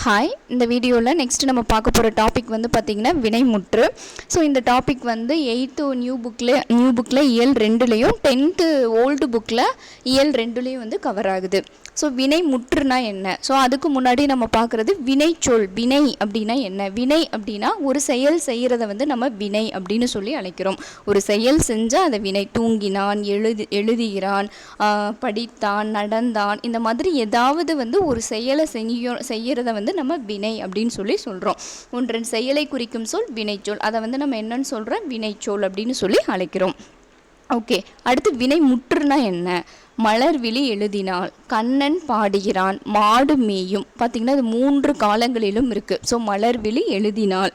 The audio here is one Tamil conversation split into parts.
ஹாய் இந்த வீடியோவில் நெக்ஸ்ட் நம்ம பார்க்க போகிற டாபிக் வந்து பார்த்திங்கன்னா வினைமுற்று. ஸோ இந்த டாபிக் வந்து எயித்து நியூ புக்கில் நியூ புக்கில் இயல் ரெண்டுலேயும் டென்த்து ஓல்டு புக்கில் இயல் ரெண்டுலேயும் வந்து கவர் ஆகுது. ஸோ வினை முற்றுனா என்ன? ஸோ அதுக்கு முன்னாடி நம்ம பார்க்குறது வினைச்சொல் வினை அப்படின்னா என்ன? வினை அப்படின்னா ஒரு செயல் செய்கிறத வந்து நம்ம வினை அப்படின்னு சொல்லி அழைக்கிறோம். ஒரு செயல் செஞ்சால் அதை வினை தூங்கினான் எழுதி எழுதுகிறான் படித்தான் நடந்தான். இந்த மாதிரி ஏதாவது வந்து ஒரு செயலை செய்ய செய்கிறத வந்து நம்ம வினை அப்படின்னு சொல்லி சொல்கிறோம் ஒன்றன் செயலை குறிக்கும் சொல் வினைச்சொல் அதை வந்து நம்ம என்னன்னு சொல்கிறோம் வினைச்சொல் அப்படின்னு சொல்லி அழைக்கிறோம். ஓகே. அடுத்து வினை முற்றுனா என்ன? மலர்விழி எழுதினாள். கண்ணன் பாடுகிறான். மாடு மேயும். பார்த்திங்கன்னா அது மூன்று காலங்களிலும் இருக்குது ஸோ மலர்விழி எழுதினாள்.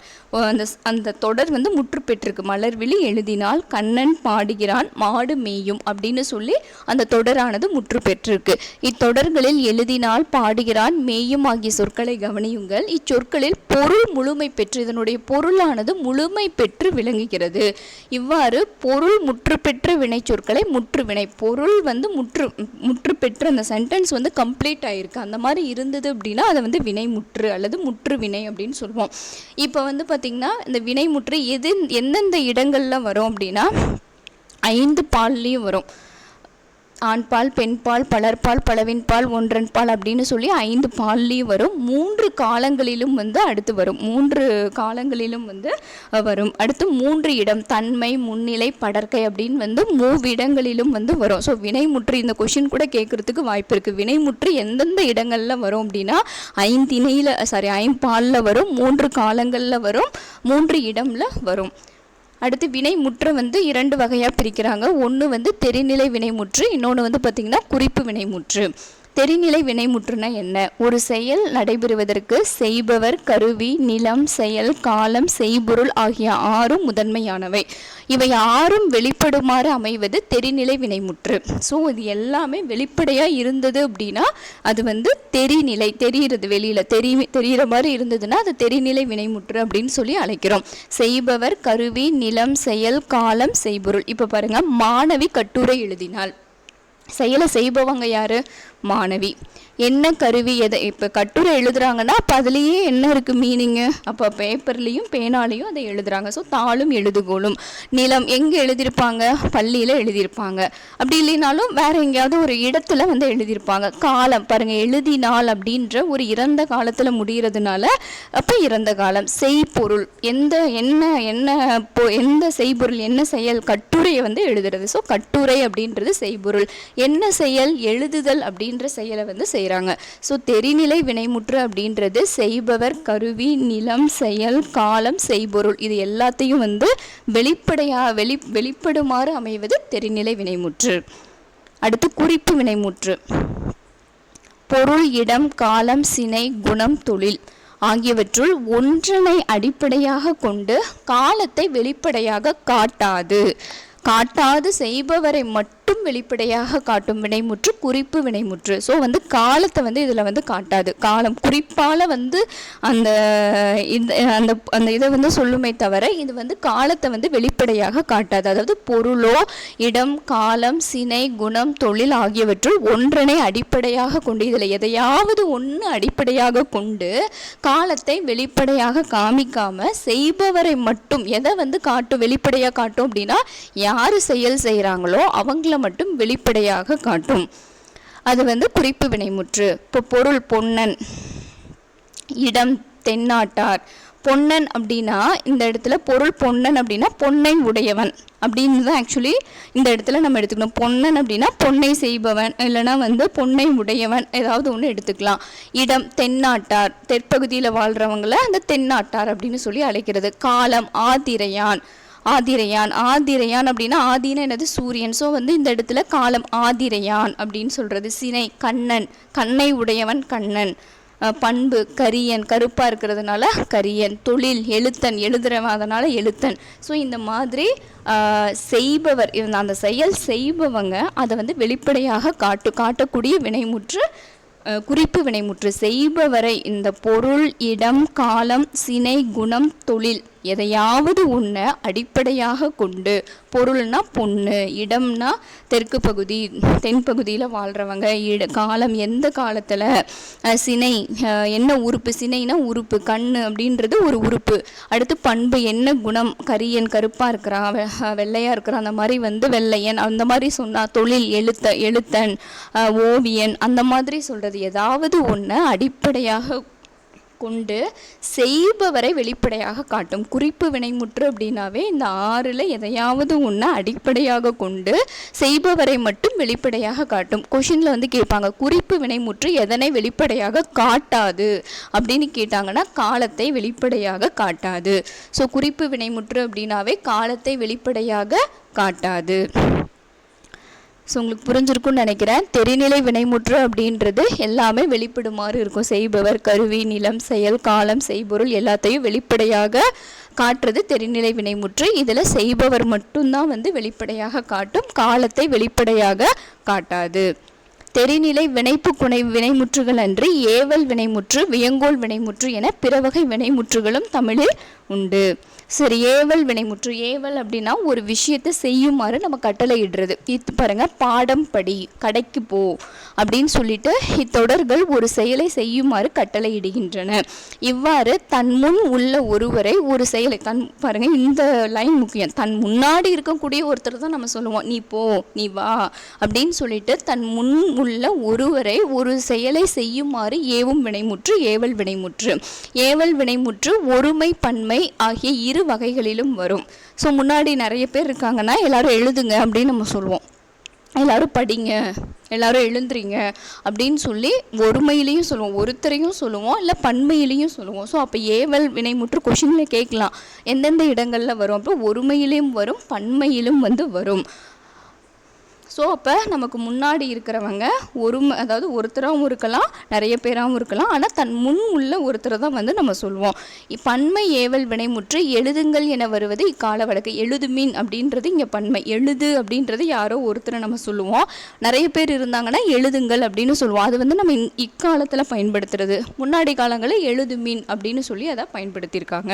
அந்த அந்த தொடர் வந்து முற்று பெற்றிருக்கு. மலர்விழி எழுதினால் கண்ணன் பாடுகிறான் மாடு மேயும் அப்படின்னு சொல்லி அந்த தொடரானது முற்று பெற்றிருக்கு. இத்தொடர்களில் எழுதினால் பாடுகிறான் மேயும் ஆகிய சொற்களை கவனியுங்கள். இச்சொற்களில் பொருள் முழுமை பெற்று இதனுடைய பொருளானது முழுமை பெற்று விளங்குகிறது. இவ்வாறு பொருள் முற்று பெற்ற வினை சொற்களை முற்று வினை பொருள் வந்து முற்று முற்று முற்று பெற்ற அந்த சென்டென்ஸ் வந்து கம்ப்ளீட் ஆகிருக்கு அந்த மாதிரி இருந்தது அப்படின்னா அதை வந்து வினை முற்று அல்லது முற்று வினை அப்படின்னு சொல்லுவோம். இப்போ வந்து பார்த்திங்கன்னா இந்த வினை முற்று எது எந்தெந்த இடங்களில் வரும் அப்படின்னா ஐந்து பால்லையும் வரும். ஆண்பால் பெண்பால் பலர்பால் பலவின்பால் ஒன்றன்பால் அப்படின்னு சொல்லி ஐந்து பால்லையும் வரும். மூன்று காலங்களிலும் வந்து அடுத்து வரும். மூன்று காலங்களிலும் வந்து வரும். அடுத்து மூன்று இடம் தன்மை முன்னிலை படற்கை அப்படின்னு வந்து மூவிடங்களிலும் வந்து வரும். ஸோ வினைமுற்று இந்த கொஷின் கூட கேட்குறதுக்கு வாய்ப்பு இருக்குது வினைமுற்று எந்தெந்த இடங்களில் வரும் அப்படின்னா ஐந்திணையில் சாரி ஐம்பாலில் வரும். மூன்று காலங்களில் வரும். மூன்று இடமில் வரும். அடுத்து வினைமுற்றை வந்து இரண்டு வகையாக பிரிக்கிறாங்க. ஒன்று வந்து தெரிநிலை வினைமுற்று இன்னொன்று வந்து பார்த்திங்கன்னா குறிப்பு வினைமுற்று. தெரிநிலை வினைமுற்றுனா என்ன? ஒரு செயல் நடைபெறுவதற்கு செய்பவர் கருவி நிலம் செயல் காலம் செய்பொருள் ஆகிய ஆறும் முதன்மையானவை. இவை ஆறும் வெளிப்படுமாறு அமைவது தெரிநிலை வினைமுற்று. ஸோ இது எல்லாமே வெளிப்படையாக இருந்தது அப்படின்னா அது வந்து தெரிநிலை தெரிகிறது வெளியில் தெரி தெரிகிற மாதிரி இருந்ததுன்னா அது தெரிநிலை வினைமுற்று அப்படின்னு சொல்லி அழைக்கிறோம். செய்பவர் கருவி நிலம் செயல் காலம் செய்பொருள். இப்போ பாருங்கள் மாணவி கட்டுரை எழுதினாள். செயலை செய்பவங்க யாரு? மாணவி. என்ன கருவி எதை இப்போ கட்டுரை எழுதுறாங்கன்னா அப்போ அதுலேயே என்ன இருக்குது மீனிங்கு அப்போ பேப்பர்லேயும் பேனாலேயும் அதை எழுதுறாங்க. ஸோ தாளும் எழுதுகோலும் நிலம் எங்கே எழுதியிருப்பாங்க? பள்ளியில் எழுதியிருப்பாங்க. அப்படி இல்லைனாலும் வேறு எங்கேயாவது ஒரு இடத்துல வந்து எழுதியிருப்பாங்க. காலம் பாருங்கள் எழுதினால் அப்படின்ற ஒரு இறந்த காலத்தில் முடிகிறதுனால அப்போ இறந்த காலம். செய்பொருள் எந்த என்ன என்ன பொ- எந்த செய்பொருள் என்ன செயல் கட்டுரையை வந்து எழுதுறது. ஸோ கட்டுரை அப்படின்றது செய்பொருள். என்ன செயல் எழுதுதல் அப்படின்ற செயலை வந்து செய்கிறாங்க ஸோ தெரிநிலை வினைமுற்று அப்படின்றது செய்பவர் கருவி நிலம் செயல் காலம் செய்பொருள் இது எல்லாத்தையும் வந்து வெளிப்படையாக வெளி வெளிப்படுமாறு அமைவது தெரிநிலை வினைமுற்று. அடுத்து குறிப்பு வினைமுற்று. பொருள் இடம் காலம் சினை குணம் தொழில் ஆகியவற்றுள் ஒன்றனை அடிப்படையாக கொண்டு காலத்தை வெளிப்படையாக காட்டாது. காட்டாது செய்பவரை மட்டும் வெளிப்படையாக காட்டும் வினைமுற்று குறிப்பு வினைமுற்று. ஸோ வந்து காலத்தை வந்து இதில் வந்து காட்டாது. காலம் குறிப்பால் வந்து அந்த இந்த அந்த அந்த இதை வந்து சொல்லுமே தவிர இது வந்து காலத்தை வந்து வெளிப்படையாக காட்டாது. அதாவது பொருளோ இடம் காலம் சினை குணம் தொழில் ஆகியவற்றுள் ஒன்றனை அடிப்படையாக கொண்டு இதில் எதையாவது ஒன்று அடிப்படையாக கொண்டு காலத்தை வெளிப்படையாக காமிக்காமல் செய்பவரை மட்டும் எதை வந்து காட்டும் வெளிப்படையாக காட்டும் அப்படின்னா யார் செயல் செய்கிறாங்களோ அவங்கள மட்டும் வெளிப்படையாக காட்டும். அது வந்து குறிப்பு வினைமுற்று. இப்போ பொருள் பொன்னன் இடம் தென்னாட்டார். பொன்னன் அப்படின்னா இந்த இடத்துல பொருள் பொன்னன் அப்படின்னா பொன்னை உடையவன் அப்படின்னு தான் ஆக்சுவலி இந்த இடத்துல நம்ம எடுத்துக்கணும். பொன்னன் அப்படின்னா பொன்னை செய்பவன் இல்லைன்னா வந்து பொன்னை உடையவன் ஏதாவது ஒன்று எடுத்துக்கலாம். இடம் தென்னாட்டார். தெற்பகுதியில் வாழ்கிறவங்கள அந்த தென்னாட்டார் அப்படின்னு சொல்லி அழைக்கிறது. காலம் ஆதிரையான். ஆதிரையான். ஆதிரையான் அப்படின்னா ஆதினா என்னது? சூரியன். ஸோ வந்து இந்த இடத்துல காலம் ஆதிரையான் அப்படின்னு சொல்கிறது சினை கண்ணன். கண்ணை உடையவன் கண்ணன். பண்பு கரியன். கருப்பாக இருக்கிறதுனால கரியன். தொழில் எழுத்தன். எழுதுறவன். அதனால் எழுத்தன். ஸோ இந்த மாதிரி செய்பவர் இந்த அந்த செயல் செய்பவங்க அதை வந்து வெளிப்படையாக காட்டு காட்டக்கூடிய வினைமுற்று குறிப்பு வினைமுற்று. செய்பவரை இந்த பொருள் இடம் காலம் சினை குணம் தொழில் எதையாவது ஒன்றை அடிப்படையாக கொண்டு பொருள்னா பொண்ணு இடம்னா தெற்கு பகுதி தென் பகுதியில் வாழ்கிறவங்க இட காலம் எந்த காலத்தில் சினை என்ன உறுப்பு சினைனா உறுப்பு கண் அப்படின்றது ஒரு உறுப்பு. அடுத்து பண்பு என்ன குணம்? கரியன் கருப்பாக இருக்கிறான் வெள்ளையாக இருக்கிறான் அந்த மாதிரி வந்து வெள்ளையன் அந்த மாதிரி சொன்னால் தொழில் எழுத்த எழுத்தன் ஓவியன் அந்த மாதிரி சொல்கிறது ஏதாவது ஒன்று அடிப்படையாக கொண்டு செய்பவரை வெளிப்படையாக காட்டும். குறிப்பு வினைமுற்று அப்படின்னாவே இந்த ஆறில் எதையாவது ஒன்று அடிப்படையாக கொண்டு செய்பவரை மட்டும் வெளிப்படையாக காட்டும். கொஷினில் வந்து கேட்பாங்க குறிப்பு வினைமுற்று எதனை வெளிப்படையாக காட்டாது? அப்படின்னு கேட்டாங்கன்னா காலத்தை வெளிப்படையாக காட்டாது. ஸோ குறிப்பு வினைமுற்று அப்படின்னாவே காலத்தை வெளிப்படையாக காட்டாது. ஸோ உங்களுக்கு புரிஞ்சிருக்கும்னு நினைக்கிறேன். தெரிநிலை வினைமுற்று அப்படின்றது எல்லாமே வெளிப்படுமாறு இருக்கும். செய்பவர் கருவி நிலம் செயல் காலம் செய்பொருள் எல்லாத்தையும் வெளிப்படையாக காட்டுறது தெரிநிலை வினைமுற்று. இதில் செய்பவர் மட்டும்தான் வந்து வெளிப்படையாக காட்டும். காலத்தை வெளிப்படையாக காட்டாது. தெரிநிலை வினைப்பு குணை வினைமுற்றுகள் அன்றி ஏவல் வினைமுற்று வியங்கோல் வினைமுற்று என பிற வகை வினைமுற்றுகளும் தமிழில் உண்டு. சரி ஏவல் வினைமுற்று. ஏவல் அப்படின்னா ஒரு விஷயத்தை செய்யுமாறு நம்ம கட்டளையிடுறது. இது பாருங்கள் பாடம் படி கடைக்கு போ அப்படின்னு சொல்லிட்டு இத்தொடர்கள் ஒரு செயலை செய்யுமாறு கட்டளையிடுகின்றன. இவ்வாறு தன் முன் உள்ள ஒருவரை ஒரு செயலை தன் பாருங்கள் இந்த லைன் முக்கியம். தன் முன்னாடி இருக்கக்கூடிய ஒருத்தர் தான் நம்ம சொல்லுவோம். நீ போ நீ வா அப்படின்னு சொல்லிட்டு தன் முன் உள்ள ஒருவரை ஒரு செயலை செய்யுமாறு ஏவும் வினைமுற்று ஏவல் வினைமுற்று. ஏவல் வினைமுற்று ஒருமை பன்மை ஆகிய இரு வகைகளிலும் வரும். ஸோ முன்னாடி நிறைய பேர் இருக்காங்கன்னா எல்லாரும் எழுதுங்க அப்படின்னு நம்ம சொல்லுவோம் எல்லாரும் படிங்க எல்லாரும் எழுந்துறீங்க அப்படின்னு சொல்லி ஒருமையிலையும் சொல்லுவோம். ஒருத்தரையும் சொல்லுவோம் இல்லை பன்மையிலையும் சொல்லுவோம். ஸோ அப்போ ஏவல் வினைமுற்று கொஷினில் கேட்கலாம். எந்தெந்த இடங்களில் வரும்? அப்போ ஒருமையிலையும் வரும் பன்மையிலும் வந்து வரும். ஸோ அப்போ நமக்கு முன்னாடி இருக்கிறவங்க ஒரு அதாவது ஒருத்தராகவும் இருக்கலாம் நிறைய பேராகவும் இருக்கலாம். ஆனால் தன் முன் உள்ள ஒருத்தரை தான் வந்து நம்ம சொல்லுவோம் இ- பன்மை ஏவல் வினைமுற்று எழுதுங்கள் என வருவது இக்கால வழக்கு. எழுதுமின் அப்படின்றது இங்கே பன்மை. எழுது அப்படின்றது யாரோ ஒருத்தரை நம்ம சொல்லுவோம். நிறைய பேர் இருந்தாங்கன்னா எழுதுங்கள் அப்படின்னு சொல்லுவோம் அது வந்து நம்ம இக்காலத்தில் பயன்படுத்துறது. முன்னாடி காலங்களில் எழுதுமின் அப்படின்னு சொல்லி அதை பயன்படுத்தியிருக்காங்க.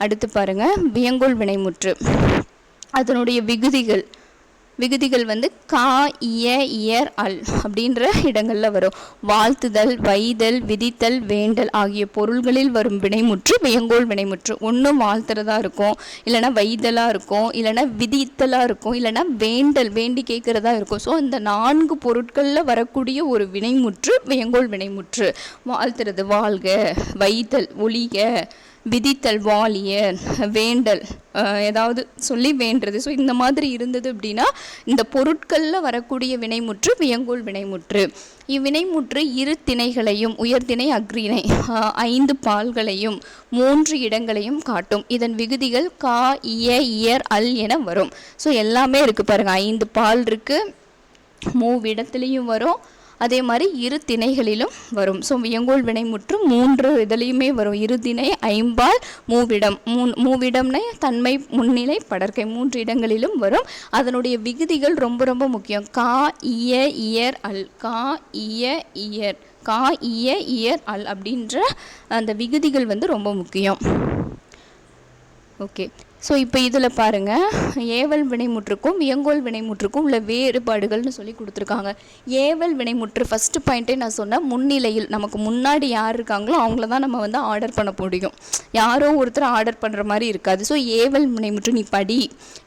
அடுத்து பாருங்க வியங்கோல் வினைமுற்று. அதனுடைய விகுதிகள். விகுதிகள் வந்து கா இய இயர் அல் அப்படின்ற இடங்களில் வரும். வாழ்த்துதல் வைதல் விதித்தல் வேண்டல் ஆகிய பொருள்களில் வரும் வினைமுற்று வியங்கோல் வினைமுற்று. ஒன்றும் வாழ்த்துறதா இருக்கும். இல்லைன்னா வைதலாக இருக்கும். இல்லைன்னா விதித்தலாக இருக்கும். இல்லைன்னா வேண்டல் வேண்டி கேட்குறதா இருக்கும். ஸோ இந்த நான்கு பொருட்களில் வரக்கூடிய ஒரு வினைமுற்று வியங்கோல் வினைமுற்று. வாழ்த்துறது வாழ்க வைதல் ஒளிக விதித்தல் வாலிய வேண்டல் ஏதாவது சொல்லி வேண்டுறது. ஸோ இந்த மாதிரி இருந்தது அப்படின்னா இந்த பொருட்களில் வரக்கூடிய வினைமுற்று வியங்கோல் வினைமுற்று. இவ்வினைமுற்று இரு திணைகளையும் உயர்திணை அக்ரிணை ஐந்து பால்களையும் மூன்று இடங்களையும் காட்டும். இதன் விகுதிகள் கா இய இயர் அல் என வரும். ஸோ எல்லாமே இருக்குது பாருங்கள் ஐந்து பால் இருக்குது மூவிடத்துலேயும் வரும். அதே மாதிரி இரு திணைகளிலும் வரும். ஸோ வியங்கோல் வினைமுற்று மூன்று இதுலேயுமே வரும். இரு திணை ஐம்பால் மூவிடம். மூன் மூவிடம்னே தன்மை முன்னிலை படற்கை மூன்று இடங்களிலும் வரும். அதனுடைய விகுதிகள் ரொம்ப ரொம்ப முக்கியம். கா இய இயர் அல். கா இய இயர். கா இய இயர் அல் அப்படின்ற அந்த விகுதிகள் வந்து ரொம்ப முக்கியம். ஓகே ஸோ இப்போ இதில் பாருங்கள் ஏவல் வினைமுற்றுக்கும் வியங்கோல் வினைமுற்றுக்கும் உள்ள வேறுபாடுகள்னு சொல்லி கொடுத்துருக்காங்க. ஏவல் வினைமுற்று ஃபஸ்ட்டு பாயிண்ட்டே நான் சொன்னேன் முன்னிலையில் நமக்கு முன்னாடி யார் இருக்காங்களோ அவங்கள தான் நம்ம வந்து ஆர்டர் பண்ண முடியும். யாரோ ஒருத்தர் ஆர்டர் பண்ணுற மாதிரி இருக்காது. ஸோ ஏவல் வினைமுற்று நீ படி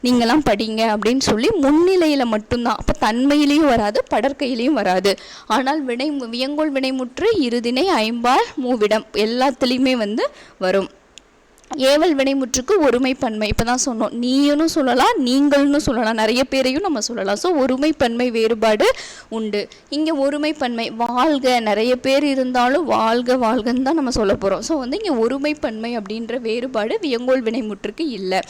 நீங்களாம் படிங்க அப்படின்னு சொல்லி முன்னிலையில் மட்டும்தான். அப்போ தன்மையிலையும் வராது படற்கையிலையும் வராது. ஆனால் வினை வியங்கோல் வினைமுற்று இருதினை ஐம்பால் மூவிடம் எல்லாத்துலேயுமே வந்து வரும். ஏவல் வினைமுற்றுக்கு ஒருமைப்பன்மை. இப்போ தான் சொன்னோம். நீயும் சொல்லலாம் நீங்கள்னு சொல்லலாம். நிறைய பேரையும் நம்ம சொல்லலாம். ஸோ ஒருமைப்பன்மை வேறுபாடு உண்டு. இங்கே ஒருமைப்பன்மை வாழ்க. நிறைய பேர் இருந்தாலும் வாழ்க வாழ்கன்னு தான் நம்ம சொல்ல போகிறோம் ஸோ வந்து இங்கே ஒருமைப்பன்மை அப்படின்ற வேறுபாடு வியங்கோல் வினைமுற்றுக்கு இல்லை.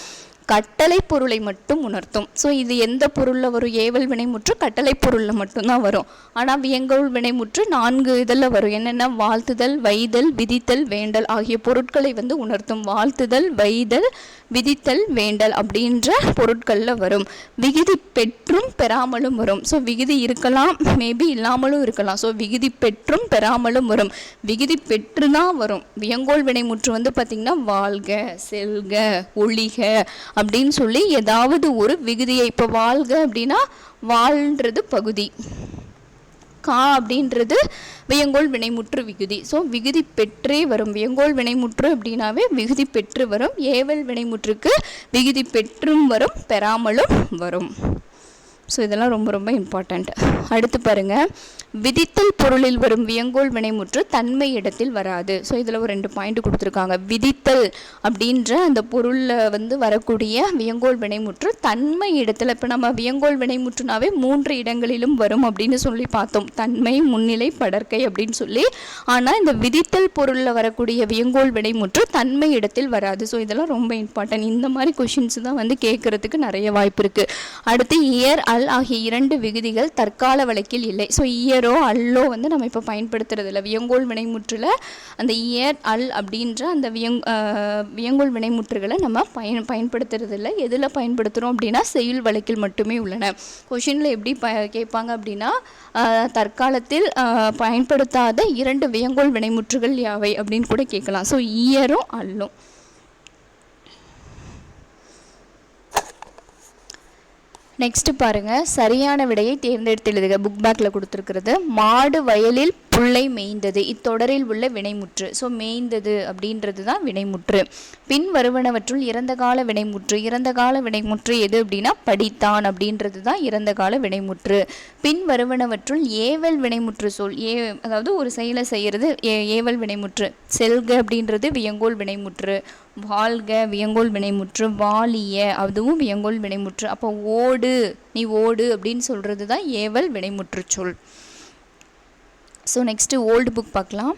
கட்டளை பொருளை மட்டும் உணர்த்தும். ஸோ இது எந்த பொருளில் வரும்? ஏவல் வினைமுற்று கட்டளை பொருளில் மட்டும்தான் வரும். ஆனால் வியங்கோல் வினைமுற்று நான்கு இதில் வரும். என்னென்ன வாழ்த்துதல் வைதல் விதித்தல் வேண்டல் ஆகிய பொருட்களை வந்து உணர்த்தும். வாழ்த்துதல் வைதல் விதித்தல் வேண்டல் அப்படின்ற பொருட்களில் வரும். விகுதி பெற்றும் பெறாமலும் வரும். ஸோ விகுதி இருக்கலாம் மேபி இல்லாமலும் இருக்கலாம். ஸோ விகுதி பெற்றும் பெறாமலும் வரும். விகுதி பெற்று தான் வரும் வியங்கோல் வினைமுற்று வந்து பார்த்திங்கன்னா வாழ்க செல்க ஒளிக அப்படின்னு சொல்லி ஏதாவது ஒரு விகுதியை இப்போ வாழ்க அப்படின்னா வாழ்ன்றது பகுதி. கா அப்படின்றது வியங்கோல் வினைமுற்று விகுதி. ஸோ விகுதி பெற்றே வரும். வியங்கோல் வினைமுற்று அப்படின்னாவே விகுதி பெற்று வரும். ஏவல் வினைமுற்றுக்கு விகுதி பெற்றும் வரும் பெறாமலும் வரும். ஸோ இதெல்லாம் ரொம்ப ரொம்ப இம்பார்ட்டண்ட் அடுத்து பாருங்கள் விதித்தல் பொருளில் வரும் வியங்கோல் வினைமுற்று தன்மை இடத்தில் வராது. ஸோ இதில் ஒரு ரெண்டு பாயிண்ட் கொடுத்துருக்காங்க. விதித்தல் அப்படின்ற அந்த பொருளில் வந்து வரக்கூடிய வியங்கோல் வினைமுற்று தன்மை இடத்துல இப்போ நம்ம வியங்கோல் வினைமுற்றுனாவே மூன்று இடங்களிலும் வரும் அப்படின்னு சொல்லி பார்த்தோம். தன்மை முன்னிலை படற்கை அப்படின்னு சொல்லி. ஆனால் இந்த விதித்தல் பொருளில் வரக்கூடிய வியங்கோல் வினைமுற்று தன்மை இடத்தில் வராது. ஸோ இதெல்லாம் ரொம்ப இம்பார்ட்டன்ட் இந்த மாதிரி கொஷின்ஸ் தான் வந்து கேட்குறதுக்கு நிறைய வாய்ப்பு இருக்குது அடுத்து இயர் அல் ஆகிய இரண்டு விகுதிகள் தற்கால வழக்கில் இல்லை. ஸோ இயர் அல்லோ வந்து நம்ம இப்போ பயன்படுத்துறது இல்லை வியங்கோல் வினைமுற்றில் அந்த இயர் அல் அப்படின்ற அந்த வியங் வியங்கோல் வினைமுற்றுகளை நம்ம பயன் பயன்படுத்துறது இல்லை எதில் பயன்படுத்துகிறோம் அப்படின்னா செயல் வழக்கில் மட்டுமே உள்ளன. கொஷினில் எப்படி ப கேட்பாங்க அப்படின்னா தற்காலத்தில் பயன்படுத்தாத இரண்டு வியங்கோல் வினைமுற்றுகள் யாவை அப்படின்னு கூட கேட்கலாம். ஸோ இயரும் அல்லும். நெக்ஸ்ட் பாருங்க. சரியான விடையை தேர்ந்தெடுத்து எழுதுக. புக் பேக்கில் கொடுத்துருக்கிறது. மாடு வயலில் புல்லை மேய்ந்தது. இத்தொடரில் உள்ள வினைமுற்று. ஸோ மேய்ந்தது அப்படின்றது தான் வினைமுற்று. பின் வருவனவற்றுள் இறந்த கால வினைமுற்று. இறந்த கால வினைமுற்று எது அப்படின்னா படித்தான் அப்படின்றது தான் இறந்த கால வினைமுற்று. பின் வருவனவற்றுள் ஏவல் வினைமுற்று சொல். ஏ அதாவது ஒரு செயலை செய்கிறது ஏ ஏவல் வினைமுற்று. செல்க அப்படின்றது வியங்கோல் வினைமுற்று. வாழ்க வியங்கோல் வினைமுற்று வாலிய அதுவும் வியங்கோல் வினைமுற்று. அப்போ ஓடு நீ ஓடு அப்படின்னு சொல்கிறது தான் ஏவல் வினைமுற்று சொல். ஸோ நெக்ஸ்ட்டு ஓல்டு புக் பார்க்கலாம்.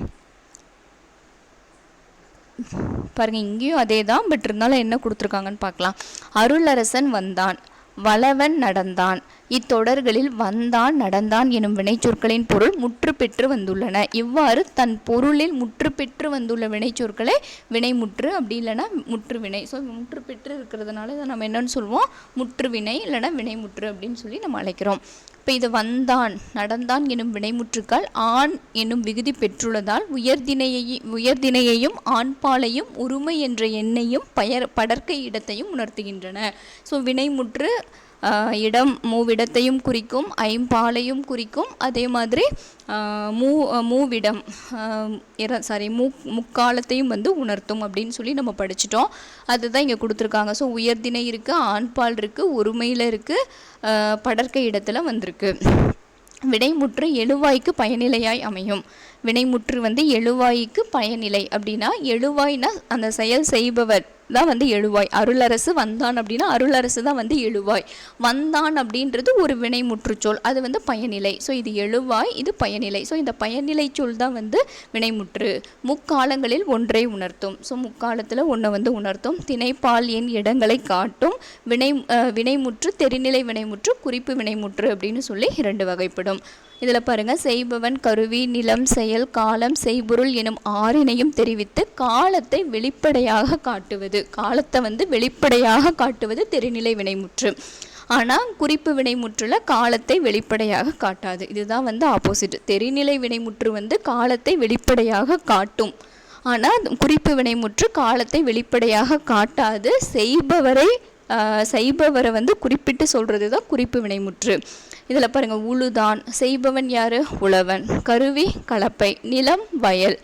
பாருங்கள் இங்கேயும் அதே தான் பட் இருந்தாலும் என்ன கொடுத்துருக்காங்கன்னு பார்க்கலாம். அருளரசன் வந்தான் வளவன் நடந்தான். இத்தொடர்களில் வந்தான் நடந்தான் எனும் வினைச்சொற்களின் பொருள் முற்று பெற்று வந்துள்ளன. இவ்வாறு தன் பொருளில் முற்று பெற்று வந்துள்ள வினைச்சொற்களை வினைமுற்று அப்படி இல்லைன்னா முற்று வினை. ஸோ முற்று பெற்று இருக்கிறதுனால இதை நம்ம என்னன்னு சொல்லுவோம்? முற்று வினை இல்லைன்னா வினைமுற்று அப்படின்னு சொல்லி நம்ம அழைக்கிறோம். இப்போ இது வந்தான் நடந்தான் எனும் வினைமுற்றுக்கள் ஆண் என்னும் விகுதி பெற்றுள்ளதால் உயர்தினையை உயர்தினையையும் ஆண்பாலையும் உரிமை என்ற எண்ணையும் பயர் படர்க்கை இடத்தையும் உணர்த்துகின்றன. ஸோ வினைமுற்று இடம் மூவிடத்தையும் குறிக்கும் ஐம்பாலையும் குறிக்கும் அதே மாதிரி மூ மூவிடம் சாரி மூ முக்காலத்தையும் வந்து உணர்த்தும் அப்படின்னு சொல்லி நம்ம படிச்சிட்டோம். அதுதான் இங்கே கொடுத்துருக்காங்க. ஸோ உயர்தினை இருக்குது ஆண்பால் இருக்குது ஒருமையில் இருக்குது படற்கை இடத்துல வந்திருக்கு. வினைமுற்று எழுவாய்க்கு பயனிலையாய் அமையும். வினைமுற்று வந்து எழுவாய்க்கு பயனிலை அப்படின்னா எழுவாய்னா அந்த செயல் செய்பவர். தான் வந்து எழுவாய். அருளரசு வந்தான் அப்படின்னா அருளரசு தான் வந்து எழுவாய். வந்தான் அப்படின்றது ஒரு வினை முற்றுச்சொல் அது வந்து பயனிலை. ஸோ இது எழுவாய் இது பயனிலை. ஸோ இந்த பயனிலை சொல் தான் வந்து வினைமுற்று. முக்காலங்களில் ஒன்றை உணர்த்தும். ஸோ முக்காலத்தில் ஒன்றை வந்து உணர்த்தும். திணைப்பால் எண் இடங்களை காட்டும். வினை வினைமுற்று தெரிநிலை வினைமுற்று குறிப்பு வினைமுற்று அப்படின்னு சொல்லி இரண்டு வகைப்படும். இதில் பாருங்கள் செய்பவன் கருவி நிலம் செயல் காலம் செய்பொருள் எனும் ஆறினையும் தெரிவித்து காலத்தை வெளிப்படையாக காட்டுவது. காலத்தை வந்து வெளிப்படையாக காட்டுவது தெரிநிலை வினைமுற்று. ஆனால் குறிப்பு வினைமுற்றுல காலத்தை வெளிப்படையாக காட்டாது. இதுதான் வந்து ஆப்போசிட் தெரிநிலை வினைமுற்று வந்து காலத்தை வெளிப்படையாக காட்டும். ஆனால் குறிப்பு வினைமுற்று காலத்தை வெளிப்படையாக காட்டாது. செய்பவரை ஆஹ், செய்பவரை வந்து குறிப்பிட்டு சொல்கிறது தான் குறிப்பு வினைமுற்று. இதில் பாருங்கள் உழுதான். செய்பவன் யார்? உழவன். கருவி கலப்பை. நிலம் வயல்.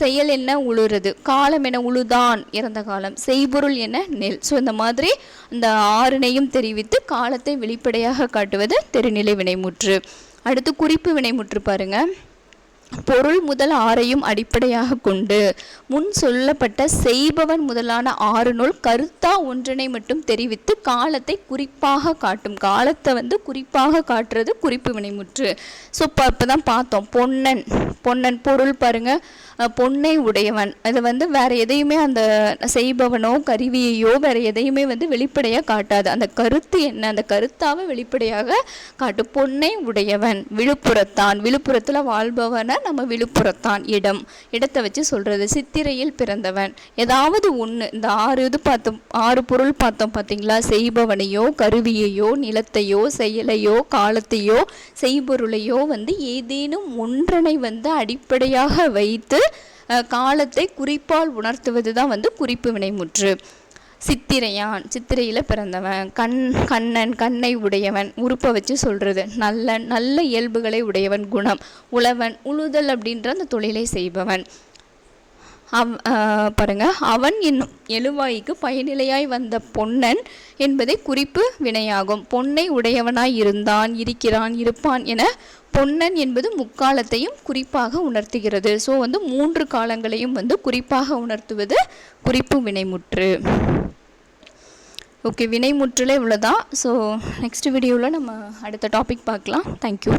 செயல் என்ன உழுறது? காலம் என உழுதான்? இறந்த காலம். செய்பொருள் என்ன? நெல். ஸோ இந்த மாதிரி இந்த ஆறினையும் தெரிவித்து காலத்தை வெளிப்படையாக காட்டுவது தெருநிலை வினைமுற்று. அடுத்து குறிப்பு வினைமுற்று பாருங்க. பொருள் முதல் ஆறையும் அடிப்படையாக கொண்டு முன் சொல்லப்பட்ட செய்பவன் முதலான ஆறு நூல் கருத்தா ஒன்றினை மட்டும் தெரிவித்து காலத்தை குறிப்பாக காட்டும். காலத்தை வந்து குறிப்பாக காட்டுறது குறிப்பு வினைமுற்று. ஸோ இப்போ இப்போ தான் பார்த்தோம். பொன்னன். பொன்னன் பொருள் பாருங்கள் பொன்னை உடையவன். அது வந்து வேற எதையுமே அந்த செய்பவனோ கருவியையோ வேற எதையுமே வந்து வெளிப்படையாக காட்டாது. அந்த கருத்து என்ன? அந்த கருத்தாவை வெளிப்படையாக காட்டு. பொன்னை உடையவன் விழுப்புரத்தான். விழுப்புரத்தில் வாழ்பவனை நம்ம விழுப்புரத்தான் இடம். இடத்தை வச்சு சொல்கிறது சித்திரையில் பிறந்தவன். ஏதாவது ஒன்று இந்த ஆறு இது பார்த்தோம் ஆறு பொருள் பார்த்தோம் பார்த்தீங்களா? செய்பவனையோ கருவியையோ நிலத்தையோ செயலையோ காலத்தையோ செய்பொருளையோ வந்து ஏதேனும் ஒன்றனை வந்து அடிப்படையாக வைத்து காலத்தை குறிப்பால் உணர்த்துவது தான் வந்து குறிப்பு வினைமுற்று. சித்திரையான் சித்திரையில் பிறந்தவன் கண் கண்ணன் கண்ணை உடையவன் உறுப்பை வச்சு சொல்கிறது நல்ல நல்ல இயல்புகளை உடையவன் குணம் உழவன் உழுதல் அப்படின்ற அந்த தொழிலை செய்பவன். அவ் பாருங்க. அவன் என்னும் எழுவாய்க்கு பயனிலையாய் வந்த பொன்னன் என்பதை குறிப்பு வினையாகும். பொன்னை உடையவனாய் இருந்தான் இருக்கிறான் இருப்பான் என பொன்னன் என்பது முக்காலத்தையும் குறிப்பாக உணர்த்துகிறது. ஸோ வந்து மூன்று காலங்களையும் வந்து குறிப்பாக உணர்த்துவது குறிப்பு வினைமுற்று. ஓகே வினைமுற்றில் இவ்வளோதான் ஸோ நெக்ஸ்ட் வீடியோவில் நம்ம அடுத்த டாபிக் பார்க்கலாம். தேங்க்யூ